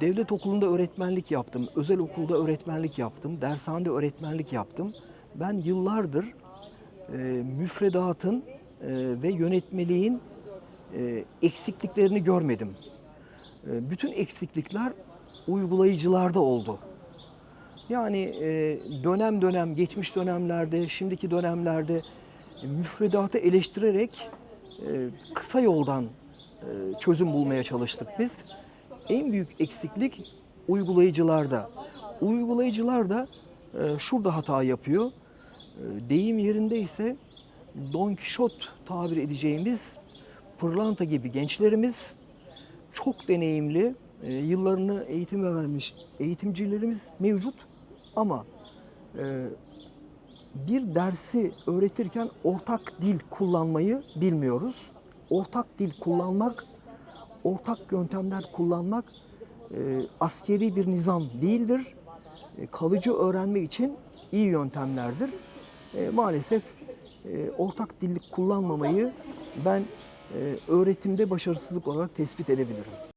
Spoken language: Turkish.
devlet okulunda öğretmenlik yaptım, özel okulda öğretmenlik yaptım, dershanede öğretmenlik yaptım. Ben yıllardır e, müfredatın e, ve yönetmeliğin e, eksikliklerini görmedim. E, bütün eksiklikler uygulayıcılarda oldu. Yani e, dönem dönem, geçmiş dönemlerde, şimdiki dönemlerde e, müfredatı eleştirerek e, kısa yoldan e, çözüm bulmaya çalıştık biz. En büyük eksiklik uygulayıcılarda. Uygulayıcılar da e, şurada hata yapıyor. E, deyim yerinde ise Don Kişot tabir edeceğimiz pırlanta gibi gençlerimiz çok deneyimli, e, yıllarını eğitime vermiş eğitimcilerimiz mevcut ama e, bir dersi öğretirken ortak dil kullanmayı bilmiyoruz. Ortak dil kullanmak, ortak yöntemler kullanmak e, askeri bir nizam değildir. E, kalıcı öğrenme için iyi yöntemlerdir. E, maalesef e, ortak dillik kullanmamayı ben e, öğretimde başarısızlık olarak tespit edebilirim.